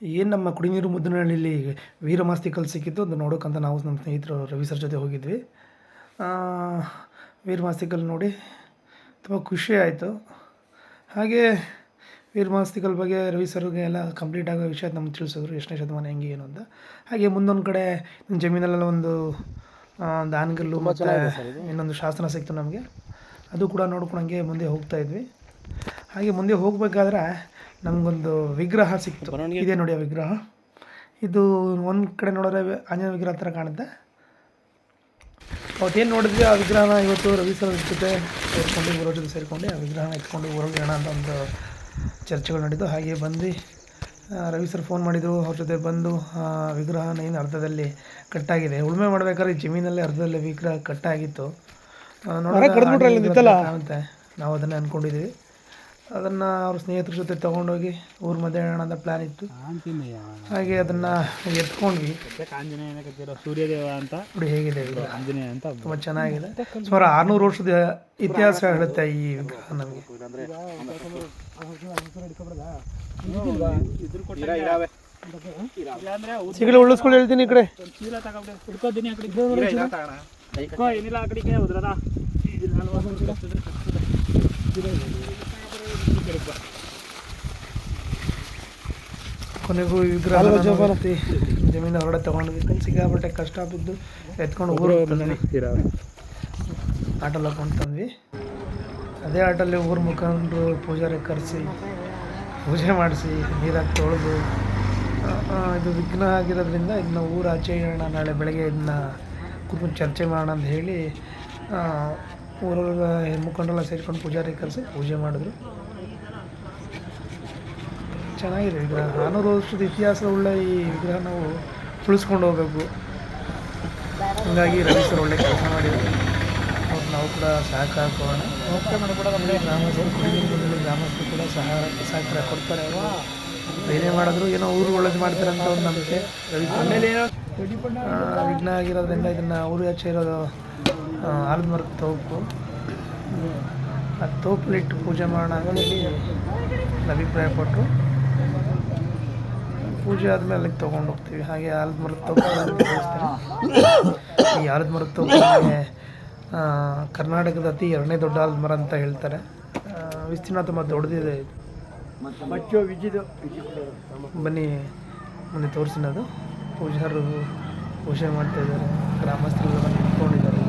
ಏನು ನಮ್ಮ ಕುಡಿನೀರು ಮುದ್ದನಹಳ್ಳಿಲಿ ವೀರಮಾಸ್ತಿ ಕಲ್ಲು ಸಿಕ್ಕಿತ್ತು ಅದು ನೋಡೋಕ್ಕಂತ ನಾವು ನಮ್ಮ ಸ್ನೇಹಿತರು ರವಿ ಸರ್ ಜೊತೆ ಹೋಗಿದ್ವಿ. ವೀರಮಾಸ್ತಿ ಕಲ್ಲು ನೋಡಿ ತುಂಬ ಖುಷಿ ಆಯಿತು. ಹಾಗೆ ವೀರಮಾಸ್ತಿ ಕಲ್ಲು ಬಗ್ಗೆ ರವಿ ಸರ್ಗೆ ಎಲ್ಲ ಕಂಪ್ಲೀಟ್ ಆಗೋ ವಿಷಯ ನಮ್ಗೆ ತಿಳಿಸಿದ್ರು ಎಷ್ಟನೇ ಶತಮಾನ ಹೆಂಗೆ ಏನು ಅಂತ. ಹಾಗೆ ಮುಂದೊಂದು ಕಡೆ ಜಮೀನಲ್ಲೆಲ್ಲ ಒಂದು ದಾನಗಲ್ಲು ಮತ್ತು ಇನ್ನೊಂದು ಶಾಸನ ಸಿಕ್ತು ನಮಗೆ. ಅದು ಕೂಡ ನೋಡ್ಕೊಂಡಂಗೆ ಮುಂದೆ ಹೋಗ್ತಾ ಇದ್ವಿ. ಹಾಗೆ ಮುಂದೆ ಹೋಗಬೇಕಾದ್ರೆ ನಮಗೊಂದು ವಿಗ್ರಹ ಸಿಕ್ತು ಇದೆ ನೋಡಿ ಆ ವಿಗ್ರಹ. ಇದು ಒಂದು ಕಡೆ ನೋಡಿದ್ರೆ ಆಂಜನೇಯ ವಿಗ್ರಹ ಥರ ಕಾಣುತ್ತೆ. ಅವತ್ತೇನು ನೋಡಿದ್ವಿ? ಆ ವಿಗ್ರಹನ ಇವತ್ತು ರವಿ ಸರ್ ಜೊತೆ ಸೇರಿಕೊಂಡು ಊರ ಜೊತೆ ಸೇರಿಕೊಂಡು ಆ ವಿಗ್ರಹನ ಎತ್ಕೊಂಡು ಊರಲ್ಲಿ ಹೋಗೋಣ ಅಂತ ಒಂದು ಚರ್ಚೆಗಳು ನಡೀತು. ಹಾಗೆ ಬಂದು ರವಿ ಸರ್ ಫೋನ್ ಮಾಡಿದರು. ಅವ್ರ ಜೊತೆ ಬಂದು ಆ ವಿಗ್ರಹನ ಏನು ಅರ್ಧದಲ್ಲಿ ಕಟ್ಟಾಗಿದೆ. ಉಳುಮೆ ಮಾಡ್ಬೇಕಾದ್ರೆ ಈ ಜಮೀನಲ್ಲೇ ಅರ್ಧದಲ್ಲಿ ವಿಗ್ರಹ ಕಟ್ಟಾಗಿತ್ತು. ನೋಡೋಣ ನಾವು ಅದನ್ನೇ ಅಂದ್ಕೊಂಡಿದ್ದೀವಿ ಅದನ್ನು ಅವ್ರ ಸ್ನೇಹಿತರ ಜೊತೆ ತೊಗೊಂಡೋಗಿ ಊರ ಮಧ್ಯೆ ಇಡೋಣ ಅಂತ ಪ್ಲ್ಯಾನ್ ಇತ್ತು ಹಾಗೆ ಅದನ್ನು ಎತ್ಕೊಂಡ್ವಿ. ಆಂಜನೇಯ ಸೂರ್ಯದೇವ ಅಂತ. ನೋಡಿ ಹೇಗಿದೆ ಆಂಜನೇಯ ಅಂತ ತುಂಬ ಚೆನ್ನಾಗಿದೆ. ಸುಮಾರು ಆರುನೂರು ವರ್ಷದ ಇತಿಹಾಸ ಹೇಳುತ್ತೆ ಈ ವಿಗ್ರಹ ನಮಗೆ. ಸಿಗಲಿ ಉಳಿಸ್ಕೊಂಡು ಹೇಳ್ತೀನಿ ಈ ಕಡೆ. ಹುಡ್ಕೋತೀನಿ ಹುಡ್ಕೋದಿನಿ ಆ ಕಡೆ ಹೋದ್ರ ಏನಿಲ್ಲ ಆ ಕಡೆಗೆ ಉದ್ರದ ಕೊನೆಗೂ ವಿಗ್ರಹ ಜಮೀನ ಹೊರಡೆ ತಗೊಂಡ್ವಿ ಕೈ ಸಿಕ್ಕಾಪಟ್ಟೆ ಕಷ್ಟ ಬಿದ್ದು ಎತ್ಕೊಂಡು ಊರು ಆಟೋಲ್ ಹಾಕೊಂಡು ತಂದ್ವಿ. ಅದೇ ಆಟೋಲ್ಲಿ ಊರು ಮುಖಂಡರು ಪೂಜಾರಿ ಕರೆಸಿ ಪೂಜೆ ಮಾಡಿಸಿ ನೀರಾಗಿ ತೊಳೆದು ಇದು ವಿಘ್ನ ಆಗಿರೋದ್ರಿಂದ ಇದನ್ನ ಊರು ಆಚೆ ಇಡೋಣ ನಾಳೆ ಬೆಳಗ್ಗೆ ಇದನ್ನ ಕೂತ್ಕೊಂಡು ಚರ್ಚೆ ಮಾಡೋಣ ಅಂತ ಹೇಳಿ ಊರೊಳಗೆ ಮುಖಂಡೆಲ್ಲ ಮುಖಂಡರೆಲ್ಲ ಸೇರ್ಕೊಂಡು ಪೂಜಾರಿ ಕರೆಸಿ ಪೂಜೆ ಮಾಡಿದ್ರು. ಚೆನ್ನಾಗಿದೆ. ವಿಗ್ರಹ ನಾನ್ನೂರು ವರ್ಷದ ಇತಿಹಾಸವುಳ್ಳ ಈ ವಿಗ್ರಹ ನಾವು ಉಳಿಸ್ಕೊಂಡು ಹೋಗಬೇಕು. ಹೀಗಾಗಿ ರವಿ ಸರ್ ಒಳ್ಳೆ ಕೆಲಸ ಮಾಡಿದ್ರು ಅವ್ರು ನಾವು ಕೂಡ ಸಹಕಾರ ಕೊಡೋಣ. ಗ್ರಾಮಸ್ಥರು ಕೂಡ ನಮಗೆ ಗ್ರಾಮಸ್ಥರು ಕೂಡ ಸಹಕಾರ ಸಹಕಾರ ಕೊಡ್ತಾರೆ. ಏನೇ ಮಾಡಿದ್ರು ಏನೋ ಊರು ಒಳ್ಳೇದು ಮಾಡ್ತಾರೆ ಅಂತ ಒಂದು ನಂಬಿಕೆ ರವಿ ವಿಘ್ನ ಆಗಿರೋದ್ರಿಂದ ಇದನ್ನು ಊರು ಆಚೆ ಇರೋದು ಆಲದ ಮರದ ತೋಪು. ಆ ತೋಪಲ್ಲಿಟ್ಟು ಪೂಜೆ ಮಾಡೋಣ ಅಂತ ಅಭಿಪ್ರಾಯಪಟ್ಟು ಪೂಜೆ ಆದಮೇಲೆ ಅಲ್ಲಿಗೆ ತೊಗೊಂಡು ಹೋಗ್ತೀವಿ. ಹಾಗೆ ಆಲದ ಮರದ ತೋಪು ಈ ಆಲದ ಮರದ ಕರ್ನಾಟಕದ ಅತಿ ಎರಡನೇ ದೊಡ್ಡ ಆಲದ ಮರ ಅಂತ ಹೇಳ್ತಾರೆ. ವಿಸ್ತೀರ್ಣ ತುಂಬ ದೊಡ್ಡದಿದೆ ಇದು. ಬನ್ನಿ ಮುಂದೆ ತೋರಿಸಿನದು ಪೂಜಾರು ಪೂಜೆ ಮಾಡ್ತಾ ಇದ್ದಾರೆ. ಗ್ರಾಮಸ್ಥರೆಲ್ಲ ಬಂದು ನಿಂತ್ಕೊಂಡಿದ್ದಾರೆ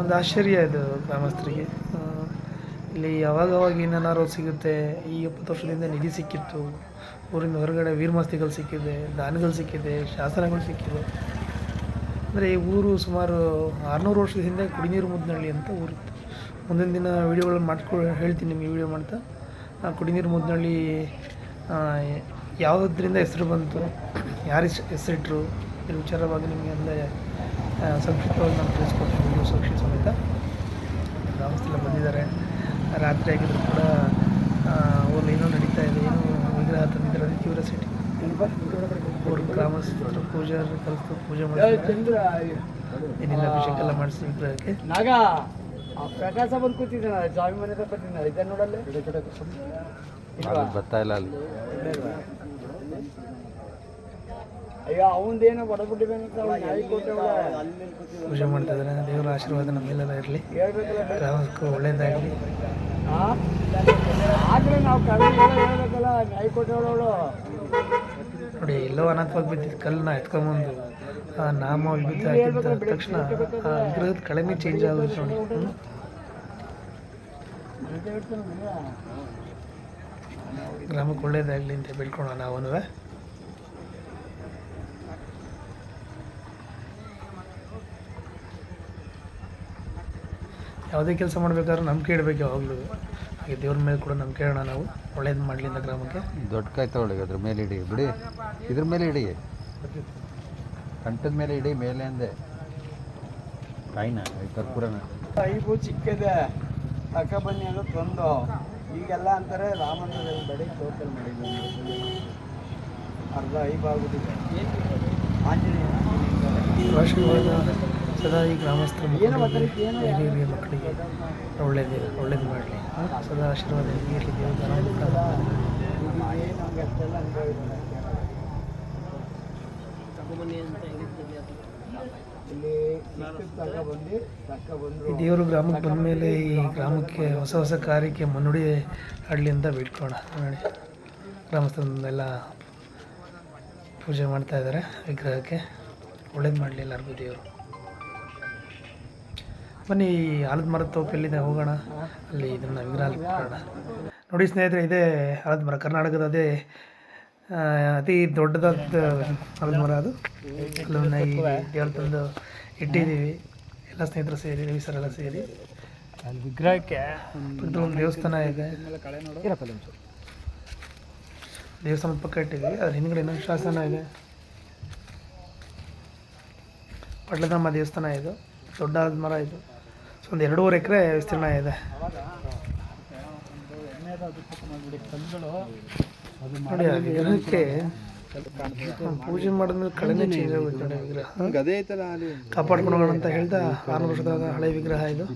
ಒಂದು ಆಶ್ಚರ್ಯ ಇದು ಗ್ರಾಮಸ್ಥರಿಗೆ. ಇಲ್ಲಿ ಯಾವಾಗವಾಗ ಏನೇನಾರು ಸಿಗುತ್ತೆ, ಈ ಎಪ್ಪತ್ತು ವರ್ಷದಿಂದ ನಿಧಿ ಸಿಕ್ಕಿತ್ತು, ಊರಿಂದ ಹೊರಗಡೆ ವೀರಮಸ್ತಿಗಳು ಸಿಕ್ಕಿದೆ, ದಾನಿಗಳು ಸಿಕ್ಕಿದೆ, ಶಾಸನಗಳು ಸಿಕ್ಕಿದೆ. ಅಂದರೆ ಈ ಊರು ಸುಮಾರು ಆರುನೂರು ವರ್ಷದ ಹಿಂದೆ ಕುಡಿನೀರು ಮುದ್ನಳ್ಳಿ ಅಂತ ಊರಿತ್ತು ಮುಂದಿನ ದಿನ ವೀಡಿಯೋಗಳು ಮಾಡ್ಕೊ, ಹೇಳ್ತೀನಿ ನಿಮಗೆ ವೀಡಿಯೋ ಮಾಡ್ತಾ. ಆ ಕುಡಿನೀರು ಮುದ್ನಳ್ಳಿ ಯಾವುದ್ರಿಂದ ಹೆಸರು ಬಂತು, ಯಾರು ಹೆಸರಿಟ್ರು, ಇದ್ರ ವಿಚಾರವಾಗಿ ನಿಮಗೆ ಅಂದರೆ ಸಂಕ್ಷಿಪ್ತವಾಗಿ ನಾನು ತಿಳಿಸ್ಕೊಡ್ತೀನಿ, ವೀಡಿಯೋ ಸಾಕ್ಷಿ ಸಮೇತ. ಗ್ರಾಮಸ್ಥೆಲ್ಲ ಬಂದಿದ್ದಾರೆ. ರಾತ್ರಿ ಆಗಿದ್ರು ಕೂಡ ಅವ್ರು ಏನೋ ನಡೀತಾ ಇದೆ ಏನೋ ವಿಗ್ರಹ ತಂದಿದ್ದಾರೆ ಅದಕ್ಕೆ ಕ್ಯೂರಿಯಾಸಿಟಿ ಅವರು ಗ್ರಾಮಸ್ಥರು ಪೂಜಾರಿ ಕಲಿತು ಪೂಜೆ ಮಾಡಿ ಏನಿಲ್ಲ ಅಭಿಷೇಕ ಎಲ್ಲ ಮಾಡಿಸಿ ವಿಗ್ರಹಕ್ಕೆ. ನಾಗ ಆ ಪ್ರಕಾಶ ಬಂದು ಕೂತಿದ್ದಾನ ಸ್ವಾಮಿ ಮನೆ ಹತ್ರ ಬರ್ತಿದ್ದಾನೆ ಇದನ್ನ ನೋಡಲ್ಲ? ಬರ್ತಾ ಇಲ್ಲ ಅಲ್ಲಿ. ಅಯ್ಯೋ ಅವಂದೇನೋ ಬಡಬಿಟ್ಟಿಬೇಕಂತ ನಾಯಿ ಕೊಟ್ಟೆ ಪೂಜೆ ಮಾಡ್ತಾ ಇದ್ದಾರೆ ದೇವರ ಆಶೀರ್ವಾದ ನಮ್ಮೆಲ್ಲ ಇರಲಿ. ಗ್ರಾಮಕ್ಕೂ ಒಳ್ಳೇದಾಗಲಿ? ಆದ್ರೆ ನಾವು ಕಡಿಮೆ ಹೇಳ್ಬೇಕಲ್ಲ ನಾಯಿ ಕೊಟ್ಟವಳು ನೋಡಿ ಎಲ್ಲೋ ಅನಾಥವಾಗಿ ಬಿದ್ದಿದ್ದ ಕಲ್ಲನ್ನ ಎತ್ಕೊಂಬಂದು ಆ ನಾಮ ವಿಭೂತಿ ಹಾಕಿದ ತಕ್ಷಣ ಆ ವಿಗ್ರಹದ ಕಳೆನೇ ಚೇಂಜ್ ಆಗುತ್ತೆ ನೋಡಿ. ಗ್ರಾಮಕ್ಕೆ ಒಳ್ಳೇದಾಗಲಿ ಅಂತ ಬೇಡ್ಕೊಳ್ಳೋಣ ನಾವೂ ಯಾವುದೇ ಕೆಲಸ ಮಾಡಬೇಕಾದ್ರೂ ನಂಬಿಕೆ ಇಡಬೇಕು ಯಾವಾಗಲೂ. ಹಾಗೆ ದೇವ್ರ ಮೇಲೆ ಕೂಡ ನಂಬಿಕೆ ಇಡೋಣ ನಾವು. ಒಳ್ಳೇದು ಮಾಡಲಿಂದ ಅಂತ ಗ್ರಾಮಕ್ಕೆ. ದೊಡ್ಡ ಕಾಯಿ ತಗೊಳ್ಳಿ ಅದ್ರ ಮೇಲೆ ಇಡಿ. ಬಿಡಿ. ಇದ್ರ ಮೇಲೆ ಇಡಿ. ಕಂಠದ ಮೇಲೆ ಇಡಿ ಮೇಲೆ ಅಂದೆ. ಕಾಯಿನ ಕರ್ಪೂರನ. ಐಬು ಚಿಕ್ಕದೆ. ತಕ ಬನ್ನಿ ಅನ್ನೋ ತಂದು. ಈಗೆಲ್ಲ ಅಂತಾರೆ ರಾಮಣ್ಣದಲ್ಲಿ ಬಡಿ ಟೋಟಲ್ ಮಾಡಿದ್ವಿ ಅರ್ಧ ಐಬಾಗುದಿಲ್ಲ ಆಂಜನೇಯ ಸದಾ ಈ ಗ್ರಾಮಸ್ಥರ ಮಕ್ಕಳಿಗೆ, ಹಿರಿಯ ಮಕ್ಕಳಿಗೆ ಒಳ್ಳೇದು ಒಳ್ಳೇದು ಮಾಡಲಿ. ಸದಾ ಆಶೀರ್ವಾದ ಇರಲಿ ಈ ದೇವರು ಗ್ರಾಮಕ್ಕೆ ಬಂದ ಮೇಲೆ ಈ ಗ್ರಾಮಕ್ಕೆ ಹೊಸ ಹೊಸ ಕಾರ್ಯಕ್ಕೆ ಮುನ್ನುಡಿ ಆಡಲಿ ಅಂತ ಬೇಡ್ಕೋಣ ನೋಡಿ ಗ್ರಾಮಸ್ಥರನ್ನೆಲ್ಲ ಪೂಜೆ ಮಾಡ್ತಾ ಇದ್ದಾರೆ ವಿಗ್ರಹಕ್ಕೆ. ಒಳ್ಳೇದು ಮಾಡಲಿ ಎಲ್ಲರಿಗೂ ದೇವರು. ಬನ್ನಿ ಆಲದ ಮರದ ತೋಪಲ್ಲಿದೆ ಹೋಗೋಣ. ಅಲ್ಲಿ ಇದನ್ನು ವಿಗ್ರಹ ನೋಡಿ ಸ್ನೇಹಿತರೆ ಇದೇ ಆಲದ ಮರ. ಕರ್ನಾಟಕದ ಅದೇ ಅತಿ ದೊಡ್ಡದಾದ ಆಲದ ಮರ ಅದು. ಅಲ್ಲನ್ನ ಈ ದೇವ್ರ ತಂದು ಇಟ್ಟಿದ್ದೀವಿ. ಎಲ್ಲ ಸ್ನೇಹಿತರು ಸೇರಿ ರವಿ ಸರ್ ಎಲ್ಲ ಸೇರಿ. ಅಲ್ಲಿ ವಿಗ್ರಹಕ್ಕೆ ಒಂದು ದೇವಸ್ಥಾನ ಇದೆ. ದೇವಸ್ಥಾನದ ಪಕ್ಕ ಇಟ್ಟಿದ್ವಿ ಅದ್ರ ಹಿಂದ್ಗಡೆ ಇನ್ನೊಂದು ಶಾಸನ ಇದೆ. ಪಟ್ಲದಮ್ಮ ದೇವಸ್ಥಾನ ಇದು. ದೊಡ್ಡ ಆಲದ ಮರ ಇದು. ಸೊ ಒಂದು ಎರಡೂವರೆ ಎಕರೆ ವಿಸ್ತೀರ್ಣ ಇದೆ. ನೋಡಿ ಆ ವಿಗ್ರಹಕ್ಕೆ ಪೂಜೆ ಮಾಡಿದ್ಮೇಲೆ ಕಳೆನೇ ಚೇಂಜ್ ಆಗುತ್ತೆ ನೋಡಿ ವಿಗ್ರಹ. ಕಾಪಾಡ್ಕೊಂಡು ಅಂತ ಹೇಳ್ದ ಆರು ವರ್ಷದ ಹಳೆ ವಿಗ್ರಹ ಇದು.